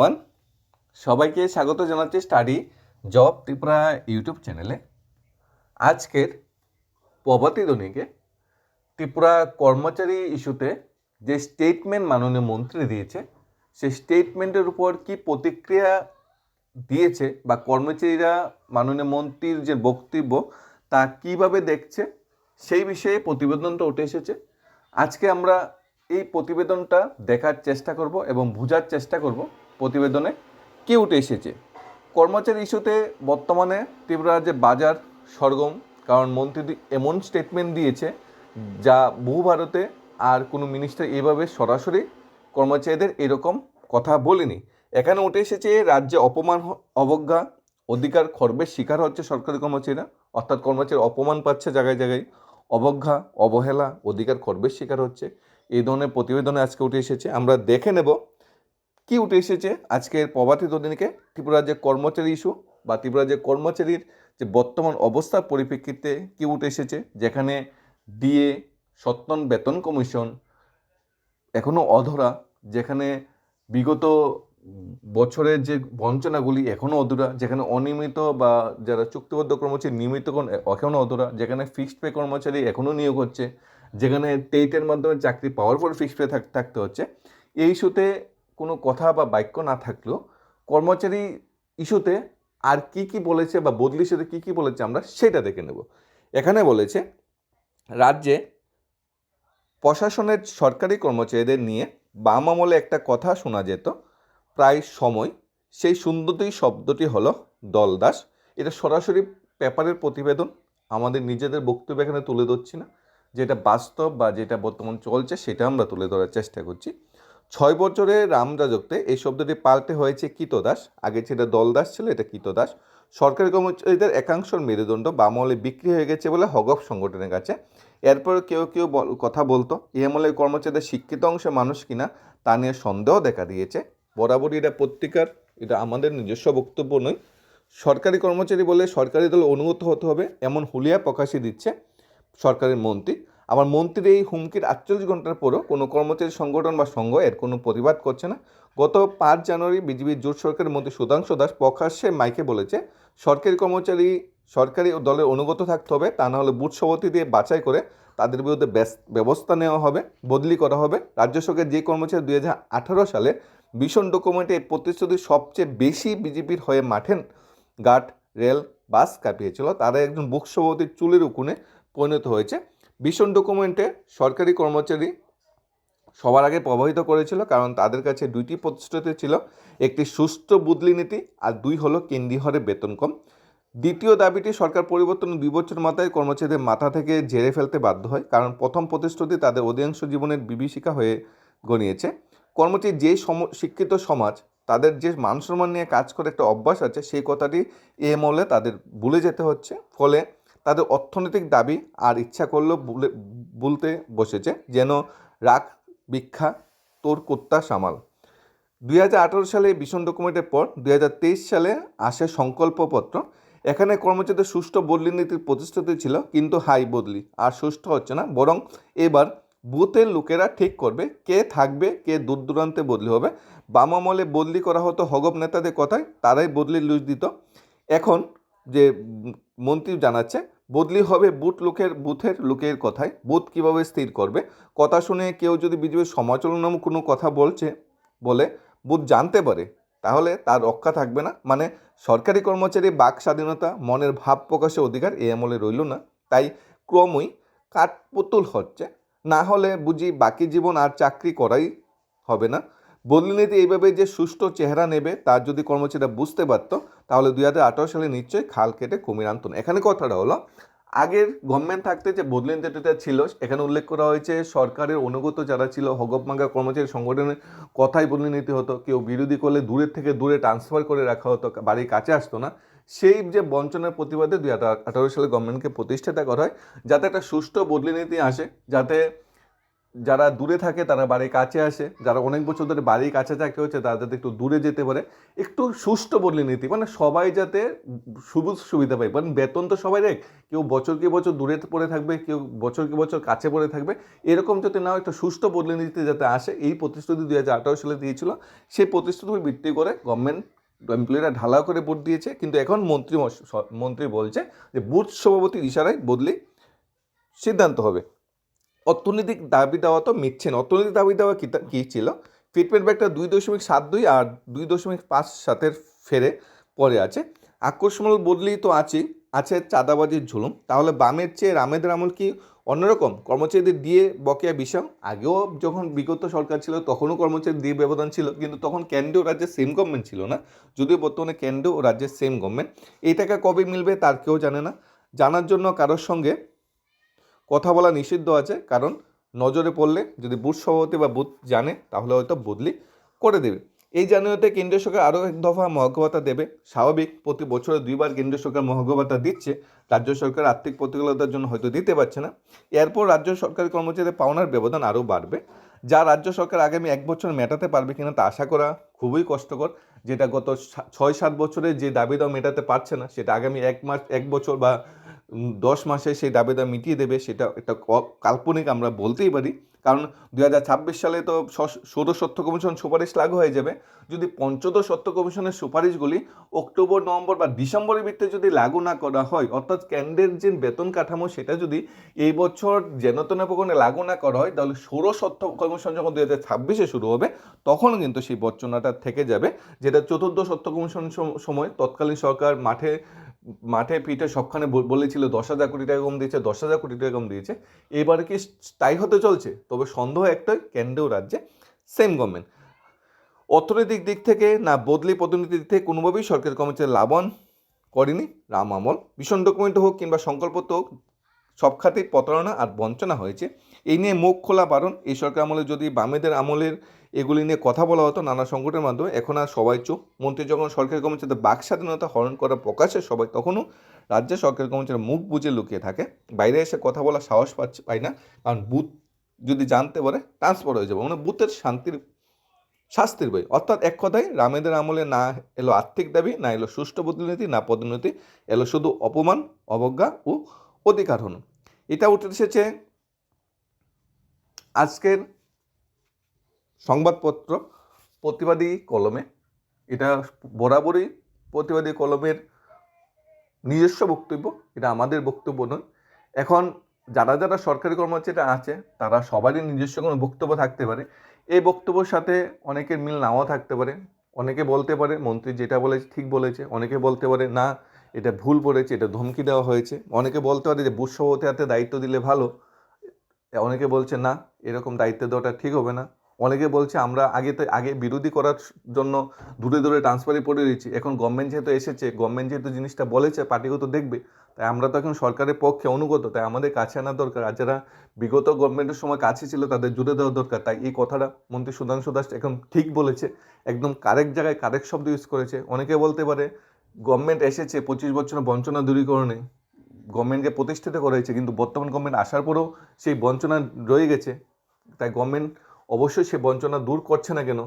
One সবাইকে স্বাগত জানাচ্ছি স্টাডি জব ত্রিপুরা ইউটিউব চ্যানেলে। আজকের প্রভাতিধ্বনিকে ত্রিপুরা কর্মচারী ইস্যুতে যে স্টেটমেন্ট মাননীয় মন্ত্রী দিয়েছে, সেই স্টেটমেন্টের উপর কি প্রতিক্রিয়া দিয়েছে বা কর্মচারীরা মাননীয় মন্ত্রীর যে বক্তব্য, তা কীভাবে দেখছে, সেই বিষয়ে প্রতিবেদনটা উঠে এসেছে। আজকে আমরা এই প্রতিবেদনটা দেখার চেষ্টা করব এবং বোঝার চেষ্টা করব। প্রতিবেদনে কি উঠে এসেছে। কর্মচারী ইস্যুতে বর্তমানে ত্রিপুরা যে বাজার সরগম, কারণ মন্ত্রী এমন স্টেটমেন্ট দিয়েছে যা বহু ভারতে আর কোনো মিনিস্টার এভাবে সরাসরি কর্মচারীদের এরকম কথা বলেনি। এখানে উঠে এসেছে রাজ্যে অপমান অবজ্ঞা, অধিকার খর্বের শিকার হচ্ছে সরকারি কর্মচারীরা, অর্থাৎ কর্মচারী অপমান পাচ্ছে জায়গায় জায়গায়। অবজ্ঞা, অবহেলা, অধিকার খর্বের শিকার হচ্ছে। এই ধরনের প্রতিবেদনে আজকে উঠে এসেছে। আমরা দেখে নেব কি উঠে এসেছে? আজকের প্রভাতী দিনকে ত্রিপুরার যে কর্মচারী ইস্যু বা ত্রিপুরার যে কর্মচারীর যে বর্তমান অবস্থার পরিপ্রেক্ষিতে কি উঠে এসেছে? যেখানে ডিএ, সত্তন বেতন কমিশন এখনও অধরা, যেখানে বিগত বছরের যে বঞ্চনাগুলি এখনও অধুরা, যেখানে অনিয়মিত বা যারা চুক্তিবদ্ধ কর্মচারী নিয়মিত এখনও অধুরা, যেখানে ফিক্সড পে কর্মচারী এখনও নিয়োগ হচ্ছে, যেখানে টেটের মাধ্যমে চাকরি পাওয়ার পর ফিক্সড পে থাকতে হচ্ছে। এই ইস্যুতে কোনো কথা বা বাক্য না থাকলেও কর্মচারী ইস্যুতে আর কি কি বলেছে বা বদলি ইস্যুতে কী কী বলেছে আমরা সেটা দেখে নেব। এখানে বলেছে, রাজ্যে প্রশাসনের সরকারি কর্মচারীদের নিয়ে বাম আমলে একটা কথা শোনা যেত, প্রায় সময়। সেই সুন্দরী শব্দটি হলো দলদাস। এটা সরাসরি পেপারের প্রতিবেদন, আমাদের নিজেদের বক্তব্য এখানে তুলে ধরছি না। যেটা বাস্তব বা যেটা বর্তমান চলছে সেটা আমরা তুলে ধরার চেষ্টা করছি। ছয় বছরের রাম রাজত্বে এই শব্দটি পাল্টে হয়েছে কীতদাস আগে সেটা দলদাস ছিল, এটা কীতদাস সরকারি কর্মচারীদের একাংশের মেরুদণ্ড বামলে বিক্রি হয়ে গেছে বলে হগফ সংগঠনের কাছে। এরপর কেউ কেউ কথা বলতো এই আমলে কর্মচারীদের শিক্ষিত অংশে মানুষ কিনা তা নিয়ে সন্দেহ দেখা দিয়েছে। বরাবরই এটা পত্রিকার, এটা আমাদের নিজস্ব বক্তব্য নয়। সরকারি কর্মচারী বলে সরকারি দল অনুগত হতে হবে, এমন হুলিয়া প্রকাশে দিচ্ছে সরকারের মন্ত্রী। আবার মন্ত্রীর এই হুমকির আটচল্লিশ ঘণ্টার পরও কোনো কর্মচারী সংগঠন বা সংঘ এর কোনো প্রতিবাদ করছে না। গত পাঁচ জানুয়ারি বিজেপির জোট সরকারের মন্ত্রী সুধাংশু দাস প্রকাশ্যে মাইকে বলেছে, সরকারি কর্মচারী, সরকারি দলের অনুগত থাকতে হবে, তা না হলে বুথ সভাপতি দিয়ে বাছাই করে তাদের বিরুদ্ধে ব্যবস্থা নেওয়া হবে, বদলি করা হবে। রাজ্য সরকারের যে কর্মচারী দুই হাজার আঠারো সালে ভীষণ ডকুমেন্টে এই প্রতিশ্রুতি সবচেয়ে বেশি বিজেপির হয়ে মাঠেন ঘাট রেল, বাস কাঁপিয়েছিল তারা একজন বুক সভাপতির চুলের উকুনে পরিণত হয়েছে। ভীষণ ডকুমেন্টে সরকারি কর্মচারী সবার আগে প্রভাবিত করেছিল, কারণ তাদের কাছে দুইটি প্রতিশ্রুতি ছিল, একটি সুস্থ বদলি নীতি আর দুই হলো কেন্দ্রীয় বেতন কম। দ্বিতীয় দাবিটি সরকার পরিবর্তন দুই বছর মাথায় কর্মচারীদের মাথা থেকে ঝেড়ে ফেলতে বাধ্য হয়, কারণ প্রথম প্রতিশ্রুতি তাদের অধিকাংশ জীবনের বিভীষিকা হয়ে গনিয়েছে কর্মচারী যে সম, শিক্ষিত সমাজ, তাদের যে মান সম্মান নিয়ে কাজ করে একটা অভ্যাস আছে, সেই কথাটি এ মলে তাদের ভুলে যেতে হচ্ছে। ফলে তাদের অর্থনৈতিক দাবি আর ইচ্ছা করলেও ভুলে বলতে বসেছে যেন রাখ, ভিক্ষা, তোর কুত্তা সামাল। দুই হাজার আঠারো সালে ভীষণ ডকুমেন্টের পর দুই হাজার তেইশ সালে আসে সংকল্পপত্র। এখানে কর্মচারীদের সুষ্ঠু বদলি নীতির প্রতিশ্রুতি ছিল, কিন্তু হাই বদলি। আর সুষ্ঠু হচ্ছে না, বরং এবার বুথের লোকেরা ঠিক করবে কে থাকবে, কে দূর দূরান্তে বদলি হবে। বাম আমলে বদলি করা হতো হগব নেতাদের কথায়, তারাই বদলি লুজ দিত। এখন যে মন্ত্রী জানাচ্ছে, বদলি হবে বুথ লোকের, বুথের লোকের কথায়, বুথ কীভাবে স্থির করবে? কথা শুনে কেউ যদি বিজেপির সমালোচনামূলক কোনো কথা বলছে, বলে বুথ জানতে পারে, তাহলে তার রক্ষা থাকবে না। মানে সরকারি কর্মচারী বাক স্বাধীনতা, মনের ভাব প্রকাশের অধিকার এই আমলে রইল না। তাই ক্রমই কাঠপুতুল হচ্ছে। না হলে বুঝি বাকি জীবন আর চাকরি করাই হবে না। বদলি নীতি এইভাবে যে সুষ্ঠু চেহারা নেবে, তার যদি কর্মচারীরা বুঝতে পারতো, তাহলে দুই হাজার আঠারো সালে নিশ্চয়ই খাল কেটে কুমির আনতো না। এখানে কথাটা হলো, আগের গভর্নমেন্ট থাকতে যে বদলি নীতিটা ছিল, এখানে উল্লেখ করা হয়েছে সরকারের অনুগত যারা ছিল হগবমাঙ্গা কর্মচারী সংগঠনের কথাই বদলি নীতি হতো কেউ বিরোধী করলে দূরের থেকে দূরে ট্রান্সফার করে রাখা হতো, বাড়ির কাছে আসতো না সেই যে বঞ্চনার প্রতিবাদে দুই হাজার আঠারো সালে গভর্নমেন্টকে প্রতিষ্ঠাতা করা হয়, যাতে একটা সুষ্ঠু বদলি নীতি আসে, যাতে যারা দূরে থাকে তারা বাড়ির কাছে আসে, যারা অনেক বছর ধরে বাড়ির কাছে থাকে হচ্ছে তারা যাতে একটু দূরে যেতে পারে একটু সুষ্ঠু বদলে নীতি মানে সবাই যাতে সুযোগ সুবিধা পায় মানে বেতন তো সবাই দেখ কেউ বছর কি বছর দূরে পড়ে থাকবে, কেউ বছর কি বছর কাছে পড়ে থাকবে, এরকম যাতে না একটা সুষ্ঠু বদলে নীতি যাতে আসে, এই প্রতিশ্রুতি দুই হাজার আঠারো সালে দিয়েছিল, সেই প্রতিশ্রুতি ভিত্তি করে গভর্নমেন্ট এমপ্লয়িরা ঢালাও করে ভোট দিয়েছে, কিন্তু এখন মন্ত্রী মন্ত্রী বলছে যে বুথ সভাপতির ইশারায় বদলি সিদ্ধান্ত হবে। অর্থনৈতিক দাবি দেওয়া তো মিথ্যে না। অর্থনৈতিক দাবি দেওয়া কী ছিল? ফিটমেন্ট ব্যাগটা দুই দশমিক সাত দুই আর দুই দশমিক পাঁচ সাতের ফেরে পরে আছে। আকর্ষণমূলক বদলি তো আছেই, আছে চাঁদাবাজির ঝুলুম। তাহলে বামের চেয়ে রামেদের আমল কি অন্যরকম? কর্মচারীদের দিয়ে বকেয়া বিষয় আগেও যখন বিগত সরকার ছিল, তখনও কর্মচারী দিয়ে ব্যবধান ছিল, কিন্তু তখন কেন্দ্রীয় রাজ্যের সেম গভর্নমেন্ট ছিল না। যদিও বর্তমানে কেন্দ্র ও রাজ্যের সেম গভর্নমেন্ট এই টাকা কবে মিলবে তার কেউ জানে না। জানার জন্য কারোর সঙ্গে কথা বলা নিষিদ্ধ আছে, কারণ নজরে পড়লে যদি বুথ সভাপতি বা বুথ জানে, তাহলে হয়তো বদলি করে দেবে। এই জানুয়ারিতে কেন্দ্রীয় সরকার আরও এক দফা মহার্ঘ দেবে। স্বাভাবিক, প্রতি বছরে দুইবার কেন্দ্রীয় সরকার মহার্ঘ দিচ্ছে। রাজ্য সরকার আর্থিক প্রতিকূলতার জন্য হয়তো দিতে পারছে না। এরপর রাজ্য সরকারি কর্মচারীদের পাওনার ব্যবধান আরও বাড়বে। যা রাজ্য সরকার আগামী এক বছর মেটাতে পারবে কিনা তা আশা করা খুবই কষ্টকর, যেটা গত ছয় সাত বছরে যে দাবি দাও মেটাতে পারছে না, সেটা আগামী এক মাস, এক বছর বা দশ মাসে সেই দাবি দাও মিটিয়ে দেবে, সেটা একটা কাল্পনিক আমরা বলতেই পারি। কারণ দুই হাজার ছাব্বিশ সালে তো ষোড়শ সত্য কমিশন সুপারিশ লাগু হয়ে যাবে। যদি পঞ্চদশ সত্য কমিশনের সুপারিশগুলি অক্টোবর, নভেম্বর বা ডিসেম্বরের ভিতরে যদি লাগু না করা হয়, অর্থাৎ কেন্দ্রের যে বেতন কাঠামো, সেটা যদি এই বছর যেনতনে প্রকরণে লাগু না করা হয়, তাহলে ষোড়শ সত্য কমিশন যখন হাজার ছাব্বিশে শুরু হবে, তখন কিন্তু সেই বর্চনাটা থেকে যাবে। যেটা চতুর্থ সত্য কমিশন সময়, তৎকালীন সরকার মাঠে মাঠে পিঠে সবখানে বল- বলেছিল দশ হাজার কোটি টাকা কম দিয়েছে, দশ হাজার কোটি টাকা কম দিয়েছে। এবারে কি তাই হতে চলছে? তবে সন্দেহ একটাই, কেন্দ্রীয় রাজ্যে সেম গভর্নমেন্ট অর্থনৈতিক দিক থেকে না বদলি পদোন্নতির দিক থেকে কোনোভাবেই সরকারি কর্মচারী লাভবান করেনি, রাম আমল। ভীষণ ডকুমেন্ট হোক কিংবা সংকল্পত হোক, সব খাতেই প্রতারণা আর বঞ্চনা হয়েছে। এই নিয়ে মুখ খোলা বারণ। এই সরকার আমলে যদি বামেদের আমলের এগুলি নিয়ে কথা বলা হতো নানা সংকটের মাধ্যমে। এখন আর সবাই চুপ। মন্ত্রী যখন সরকারি কর্মচারীদের বাক স্বাধীনতা হরণ করা প্রকাশে সবাই তখনও রাজ্যে সরকারি কর্মচারী মুখ বুঝে লুকিয়ে থাকে। বাইরে এসে কথা বলার সাহস পাচ্ছে পায় না। কারণ বুথ যদি জানতে পারে ট্রান্সফার হয়ে যাবে। মানে বুথের শান্তির, শাস্তির বই। অর্থাৎ এক কথায় রামেদের আমলে না এলো আর্থিক দাবি, না এলো সুষ্ঠু পদোন্নতি না পদোন্নতি। এলো শুধু অপমান, অবজ্ঞা ও অধিকার হন এটা উঠে এসেছে আজকের সংবাদপত্র প্রতিবাদী কলমে। এটা বরাবরই প্রতিবাদী কলমের নিজস্ব বক্তব্য, এটা আমাদের বক্তব্য নয়। এখন যারা যারা সরকারি কর্মচারীরা আছে, তারা সবারই নিজস্ব কোনো বক্তব্য থাকতে পারে। এই বক্তব্যের সাথে অনেকের মিল নাও থাকতে পারে। অনেকে বলতে পারে, মন্ত্রী যেটা বলেছে ঠিক বলেছে। অনেকে বলতে পারে, না, এটা ভুল বলেছে এটা ধমকি দেওয়া হয়েছে। অনেকে বলতে পারে যে, বুথ সভাপতি হাতে দায়িত্ব দিলে ভালো। অনেকে বলছে, না, এরকম দায়িত্ব দেওয়াটা ঠিক হবে না। অনেকে বলছে আমরা আগে তো, আগে বিরোধী করার জন্য দূরে দূরে ট্রান্সফারে পড়ে রয়েছি এখন গভর্নমেন্ট যেহেতু এসেছে গভর্নমেন্ট যেহেতু জিনিসটা বলেছে পার্টিগত দেখবে। তাই আমরা তো এখন সরকারের পক্ষে অনুগত, তাই আমাদের কাছে আনা দরকার। আর যারা বিগত গভর্নমেন্টের সময় কাছে ছিল, তাদের জুড়ে দেওয়া দরকার। তাই এই কথাটা মন্ত্রী সুধাংশু দাস এখন ঠিক বলেছে। একদম কারেক্ট জায়গায় কারেক্ট শব্দ ইউজ করেছে। অনেকে বলতে পারে গভর্নমেন্ট এসেছে, পঁচিশ বছরের বঞ্চনা দূরীকরণে। গভর্নমেন্টকে প্রতিষ্ঠিত করেছে কিন্তু বর্তমান গভর্নমেন্ট আসার পরেও সেই বঞ্চনা রয়ে গেছে। তাই গভর্নমেন্ট অবশ্যই সে বঞ্চনা দূর করছে না কেন?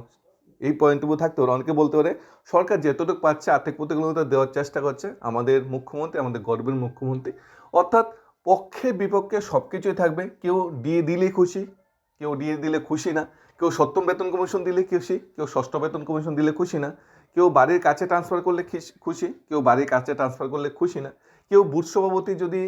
এই পয়েন্টটুকু থাকতে পারে অনেকে বলতে পারে, সরকার যেতটুকু পাচ্ছে আর্থিক প্রতিকূলতা দেওয়ার চেষ্টা করছে, আমাদের মুখ্যমন্ত্রী, আমাদের গর্বের মুখ্যমন্ত্রী। অর্থাৎ পক্ষে বিপক্ষে সব কিছুই থাকবে। কেউ দিয়ে দিলে খুশি, কেউ দিয়ে দিলে খুশি না। কেউ সপ্তম বেতন কমিশন দিলে খুশি, কেউ ষষ্ঠ বেতন কমিশন দিলে খুশি না। কেউ বাড়ির কাছে ট্রান্সফার করলে খুশি, কেউ বাড়ির কাছে ট্রান্সফার করলে খুশি না। কেউ বুথ সভাপতি যদি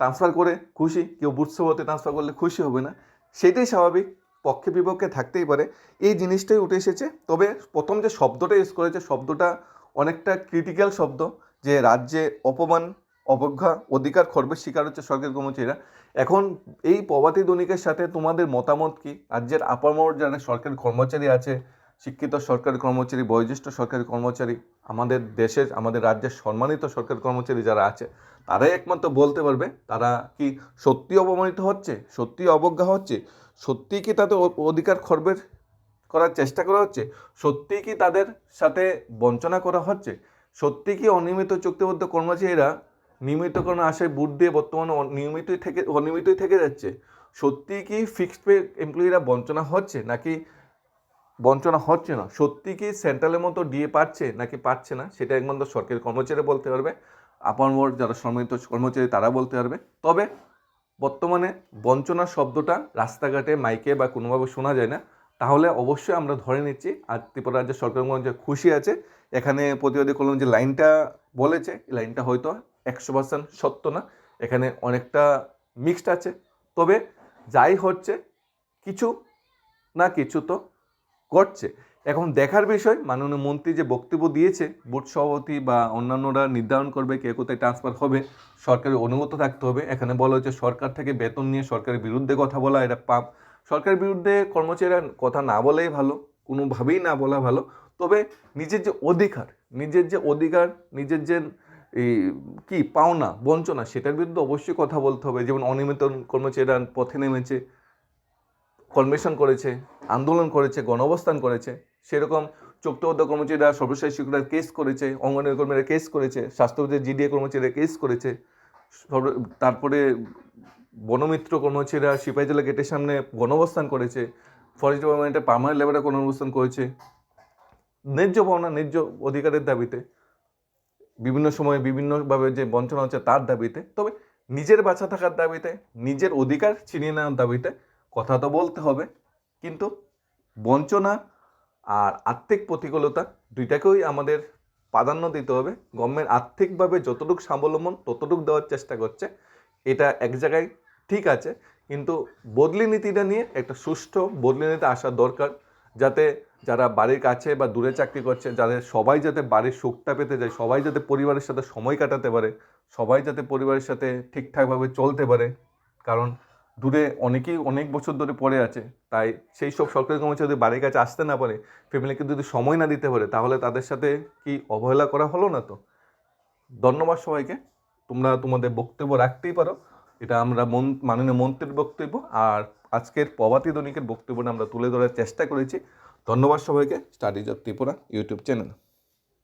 ট্রান্সফার করে খুশি, কেউ বুথ সভাপতি ট্রান্সফার করলে খুশি হবে না। সেটাই স্বাভাবিক। পক্ষে বিপক্ষে থাকতেই পারে। এই জিনিসটাই উঠে এসেছে। তবে প্রথম যে শব্দটা ইউজ করেছে, শব্দটা অনেকটা ক্রিটিক্যাল শব্দ যে রাজ্যে অপমান, অবজ্ঞা, অধিকার, খর্বের শিকার হচ্ছে সরকারি কর্মচারীরা এখন এই প্রভাতী দৈনিকের সাথে তোমাদের মতামত কি? রাজ্যের আপামর যারা সরকারি কর্মচারী আছে, শিক্ষিত সরকারি কর্মচারী, বয়োজ্যেষ্ঠ সরকারি কর্মচারী, আমাদের দেশের, আমাদের রাজ্যের সম্মানিত সরকারি কর্মচারী যারা আছে তারাই একমাত্র বলতে পারবে তারা কি সত্যি অপমানিত হচ্ছে সত্যি অবজ্ঞা হচ্ছে সত্যি কি তাদের অধিকার খর্বের করার চেষ্টা করা হচ্ছে সত্যি কি তাদের সাথে বঞ্চনা করা হচ্ছে সত্যি কি অনিয়মিত চুক্তিবদ্ধ কর্মচারীরা নিয়মিতকরণ আশায় বুট দিয়ে বর্তমানে নিয়মিতই থেকে, অনিয়মিতই থেকে যাচ্ছে সত্যি কি ফিক্সড পে এমপ্লয়িরা বঞ্চনা হচ্ছে নাকি বঞ্চনা হচ্ছে না সত্যি কি সেন্ট্রালের মতো ডিএ পাচ্ছে নাকি পাচ্ছে না, সেটা একমাত্র সরকারি কর্মচারী বলতে পারবে আপার মোট যারা সম্মানিত কর্মচারী, তারা বলতে পারবে। তবে বর্তমানে বঞ্চনা শব্দটা রাস্তাঘাটে, মাইকে বা কোনোভাবে শোনা যায় না। তাহলে অবশ্যই আমরা ধরে নিচ্ছি, আর ত্রিপুরা সরকার যে খুশি আছে, এখানে প্রতিবাদী করলাম যে লাইনটা বলেছে, এই লাইনটা হয়তো একশো পার্সেন্ট সত্য না। এখানে অনেকটা মিক্সড আছে। তবে যাই হচ্ছে, কিছু না কিছু তো করছে এখন দেখার বিষয়, মাননীয় মন্ত্রী যে বক্তব্য দিয়েছে বুথ সভাপতি বা অন্যান্যরা নির্ধারণ করবে কে কোথায় ট্রান্সফার হবে, সরকারের অনুমতি থাকতে হবে। এখানে বলা হয়েছে সরকার থেকে বেতন নিয়ে সরকারের বিরুদ্ধে কথা বলা, এটা পাপ। সরকারের বিরুদ্ধে কর্মচারীরা কথা না বলাই ভালো, কোনোভাবেই না বলা ভালো। তবে নিজের যে অধিকার, নিজের যে অধিকার, নিজের যে এই কি, পাওনা, বঞ্চনা, সেটার বিরুদ্ধে অবশ্যই কথা বলতে হবে। যেমন অনিয়মিত কর্মচারীরা পথে নেমেছে কনভেনশন করেছে, আন্দোলন করেছে, গণঅবস্থান করেছে সেরকম চুক্তিবদ্ধ কর্মচারীরা সর্বশেষ শিক্ষকরা কেস করেছে অঙ্গনের কর্মীরা কেস করেছে স্বাস্থ্যবিদের জিডিএ কর্মচারীরা কেস করেছে। তারপরে বনমিত্র কর্মচারীরা সিপাহী জেলা গেটের সামনে গণঅবস্থান করেছে ফরেস্ট ডিপার্টমেন্টের পার্মানেন্ট লেবাররা গণঅবস্থান করেছে। ন্যায্য পাওনা, ন্যায্য অধিকারের দাবিতে, বিভিন্ন সময়ে বিভিন্নভাবে যে বঞ্চনা হচ্ছে তার দাবিতে, তবে নিজের বাঁচা থাকার দাবিতে, নিজের অধিকার ছিনিয়ে নেওয়ার দাবিতে কথা তো বলতে হবে, কিন্তু বঞ্চনা আর আর্থিক প্রতিকূলতা দুইটাকেই আমাদের প্রাধান্য দিতে হবে। গভর্নমেন্ট আর্থিকভাবে যতটুকু স্বাবলম্বন, ততটুকু দেওয়ার চেষ্টা করছে। এটা এক জায়গায় ঠিক আছে, কিন্তু বদলি নীতিটা নিয়ে একটা সুষ্ঠু বদলি নীতি আসা দরকার। যাতে যারা বাড়ির কাছে বা দূরে চাকরি করছে, যাদের সবাই যাতে বাড়ির সুখটা পেতে যায় সবাই যাতে পরিবারের সাথে সময় কাটাতে পারে, সবাই যাতে পরিবারের সাথে ঠিকঠাকভাবে চলতে পারে। কারণ দূরে অনেকেই অনেক বছর ধরে পড়ে আছে, তাই সেই সব সরকারি কর্মচারী যদি বাড়ির কাছে আসতে না পারে, ফ্যামিলিকে যদি সময় না দিতে পারে, তাহলে তাদের সাথে কি অবহেলা করা হলো না তো? ধন্যবাদ সবাইকে, তোমরা তোমাদের বক্তব্য রাখতেই পারো, এটা আমরা মন, মাননীয় মন্ত্রীর বক্তব্য, আর আজকের প্রভাতী দৈনিকের বক্তব্যটা আমরা তুলে ধরার চেষ্টা করেছি। ধন্যবাদ সবাইকে, studies of Tripura YouTube channel.